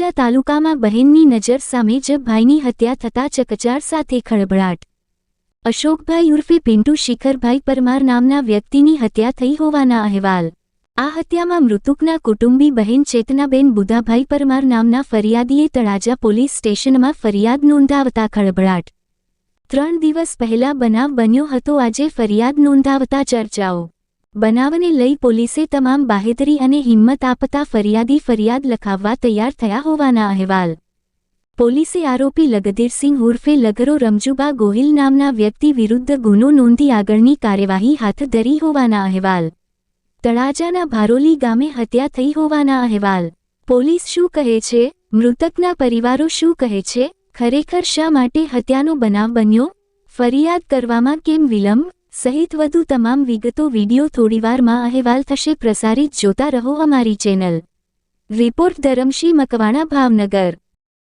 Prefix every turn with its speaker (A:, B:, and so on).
A: તળાજા તાલુકામાં બહેનની નજર સામે જ ભાઈની હત્યા થતા ચકચાર સાથે ખળભળાટ. અશોકભાઈ ઉર્ફે પિન્ટુ શિખરભાઈ પરમાર નામના વ્યક્તિની હત્યા થઈ હોવાના અહેવાલ. આ હત્યામાં મૃતકના કુટુંબી બહેન ચેતનાબેન બુધાભાઈ પરમાર નામના ફરિયાદીએ તળાજા પોલીસ સ્ટેશનમાં ફરિયાદ નોંધાવતા ખળભળાટ. ત્રણ દિવસ પહેલા બનાવ બન્યો હતો. આજે ફરિયાદ નોંધાવતા ચર્ચાઓ. બનાવને લઈ પોલીસે તમામ બાહેતરી અને હિંમત આપતા ફરિયાદી ફરિયાદ લખાવવા તૈયાર થયા હોવાના અહેવાલ. પોલીસે આરોપી લગધીરસિંહ ઉર્ફે લગરો રમજુબા ગોહિલ નામના વ્યક્તિ વિરુદ્ધ ગુનો નોંધી આગળની કાર્યવાહી હાથ ધરી હોવાના અહેવાલ. તળાજાના ભારોલી ગામે હત્યા થઈ હોવાના અહેવાલ. પોલીસ શું કહે છે? મૃતકના પરિવારો શું કહે છે? ખરેખર શા માટે હત્યાનો બનાવ બન્યો? ફરિયાદ કરવામાં કેમ વિલંબ? સહિત વધુ તમામ વિગતો વિડિયો થોડીવારમાં અહેવાલ થશે પ્રસારિત જોતા રહો અમારી ચેનલ. રિપોર્ટ ધરમશી મકવાણા, ભાવનગર.